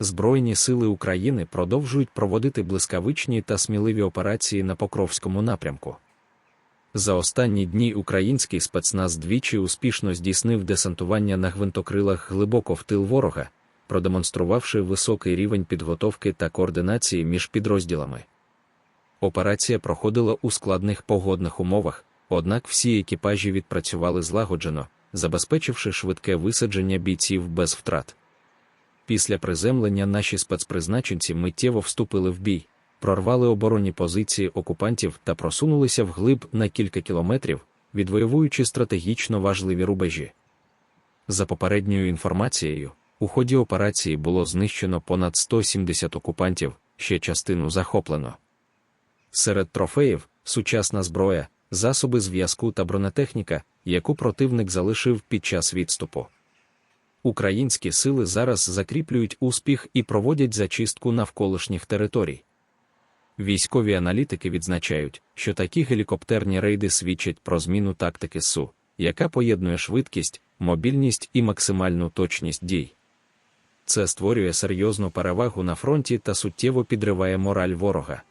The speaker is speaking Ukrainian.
Збройні сили України продовжують проводити блискавичні та сміливі операції на Покровському напрямку. За останні дні український спецназ двічі успішно здійснив десантування на гвинтокрилах глибоко в тил ворога, продемонструвавши високий рівень підготовки та координації між підрозділами. Операція проходила у складних погодних умовах, однак всі екіпажі відпрацювали злагоджено, забезпечивши швидке висадження бійців без втрат. Після приземлення наші спецпризначенці миттєво вступили в бій, прорвали оборонні позиції окупантів та просунулися вглиб на кілька кілометрів, відвоюючи стратегічно важливі рубежі. За попередньою інформацією, у ході операції було знищено понад 170 окупантів, ще частину захоплено. Серед трофеїв сучасна зброя, засоби зв'язку та бронетехніка, яку противник залишив під час відступу. Українські сили зараз закріплюють успіх і проводять зачистку навколишніх територій. Військові аналітики відзначають, що такі гелікоптерні рейди свідчать про зміну тактики СУ, яка поєднує швидкість, мобільність і максимальну точність дій. Це створює серйозну перевагу на фронті та суттєво підриває мораль ворога.